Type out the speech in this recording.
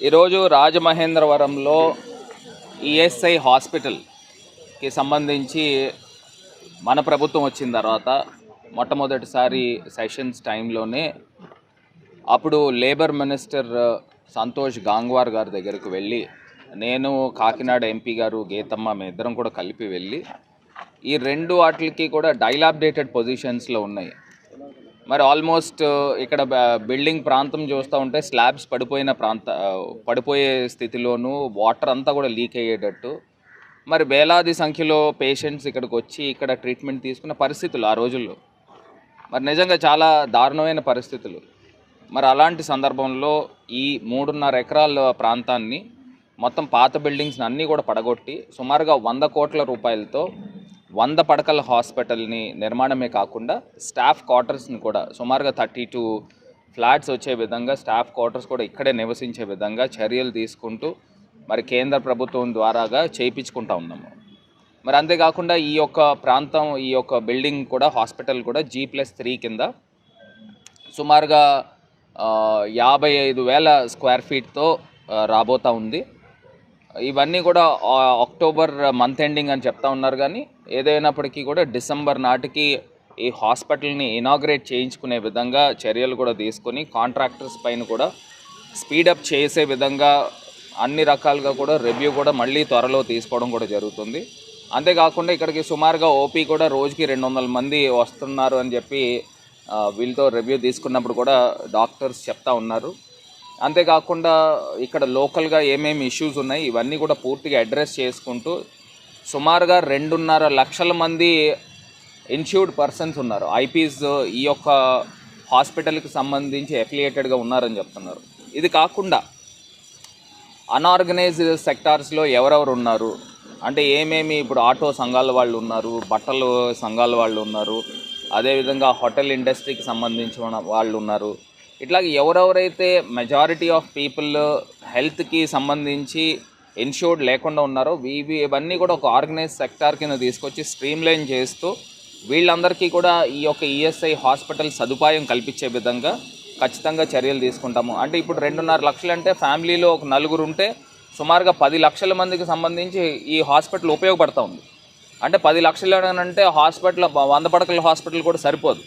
ఈరోజు రాజమహేంద్రవరంలో ఈఎస్ఐ హాస్పిటల్కి సంబంధించి మన ప్రభుత్వం వచ్చిన తర్వాత మొట్టమొదటిసారి సెషన్స్ టైంలోనే అప్పుడు లేబర్ మినిస్టర్ సంతోష్ గాంగ్వార్ గారి దగ్గరకు వెళ్ళి నేను కాకినాడ ఎంపీ గారు గీతమ్మ మీ ఇద్దరం కూడా కలిపి వెళ్ళి ఈ రెండు వాటికి కూడా డైలాబ్డేటెడ్ పొజిషన్స్లో ఉన్నాయి. మరి ఆల్మోస్ట్ uh, ఇక్కడ బ- బిల్డింగ్ ప్రాంతం చూస్తూ ఉంటే స్లాబ్స్ పడిపోయిన ప్రాంత uh, పడిపోయే స్థితిలోనూ వాటర్ అంతా కూడా లీక్ అయ్యేటట్టు. మరి వేలాది సంఖ్యలో పేషెంట్స్ ఇక్కడికి వచ్చి ఇక్కడ ట్రీట్మెంట్ తీసుకున్న పరిస్థితులు ఆ రోజుల్లో. మరి నిజంగా చాలా దారుణమైన పరిస్థితులు. మరి అలాంటి సందర్భంలో ఈ మూడున్నర ఎకరాల ప్రాంతాన్ని మొత్తం పాత బిల్డింగ్స్ని అన్నీ కూడా పడగొట్టి సుమారుగా వంద కోట్ల రూపాయలతో వంద పడకల హాస్పిటల్ని నిర్మాణమే కాకుండా స్టాఫ్ క్వార్టర్స్ని కూడా సుమారుగా థర్టీ టూ ఫ్లాట్స్ వచ్చే విధంగా స్టాఫ్ క్వార్టర్స్ కూడా ఇక్కడే నివసించే విధంగా చర్యలు తీసుకుంటూ మరి కేంద్ర ప్రభుత్వం ద్వారాగా చేయించుకుంటా ఉన్నాము. మరి అంతేకాకుండా ఈ యొక్క ప్రాంతం ఈ యొక్క బిల్డింగ్ కూడా హాస్పిటల్ కూడా జీ ప్లస్ త్రీ కింద సుమారుగా యాభై ఐదు వేల స్క్వేర్ ఫీట్తో రాబోతా ఉంది. ఇవన్నీ కూడా అక్టోబర్ మంత్ ఎండింగ్ అని చెప్తా ఉన్నారు కానీ ఏదైనప్పటికీ కూడా డిసెంబర్ నాటికి ఈ హాస్పిటల్ని ఇనాగ్రేట్ చేయించుకునే విధంగా చర్యలు కూడా తీసుకొని కాంట్రాక్టర్స్ పైన కూడా స్పీడప్ చేసే విధంగా అన్ని రకాలుగా కూడా రివ్యూ కూడా మళ్ళీ త్వరలో తీసుకోవడం కూడా జరుగుతుంది. అంతేకాకుండా ఇక్కడికి సుమారుగా ఓపీ కూడా రోజుకి రెండు వందల మంది వస్తున్నారు అని చెప్పి వీళ్ళతో రివ్యూ తీసుకున్నప్పుడు కూడా డాక్టర్స్ చెప్తా ఉన్నారు. అంతేకాకుండా ఇక్కడ లోకల్గా ఏమేమి ఇష్యూస్ ఉన్నాయి ఇవన్నీ కూడా పూర్తిగా అడ్రస్ చేసుకుంటూ సుమారుగా రెండున్నర లక్షల మంది ఇన్ష్యూర్డ్ పర్సన్స్ ఉన్నారు. ఐపీస్ ఈ యొక్క హాస్పిటల్కి సంబంధించి అఫిలియేటెడ్గా ఉన్నారని చెప్తున్నారు. ఇది కాకుండా అనార్గనైజ్డ్ సెక్టార్స్లో ఎవరెవరు ఉన్నారు? అంటే ఏమేమి ఇప్పుడు ఆటో సంఘాల వాళ్ళు ఉన్నారు బట్టలు సంఘాల వాళ్ళు ఉన్నారు అదేవిధంగా హోటల్ ఇండస్ట్రీకి సంబంధించిన వాళ్ళు ఉన్నారు ఇట్లా ఎవరెవరైతే మెజారిటీ ఆఫ్ పీపుల్ హెల్త్కి సంబంధించి ఇన్షూర్డ్ లేకుండా ఉన్నారో ఇవి ఇవన్నీ కూడా ఒక ఆర్గనైజ్ సెక్టార్ కింద తీసుకొచ్చి స్ట్రీమ్లైన్ చేస్తూ వీళ్ళందరికీ కూడా ఈ యొక్క ఈఎస్ఐ హాస్పిటల్ సదుపాయం కల్పించే విధంగా ఖచ్చితంగా చర్యలు తీసుకుంటాము. అంటే ఇప్పుడు రెండున్నర లక్షలు అంటే ఫ్యామిలీలో ఒక నలుగురు ఉంటే సుమారుగా పది లక్షల మందికి సంబంధించి ఈ హాస్పిటల్ ఉపయోగపడతా ఉంది. అంటే పది లక్షలు అంటే హాస్పిటల్ వంద పడకల హాస్పిటల్ కూడా సరిపోదు.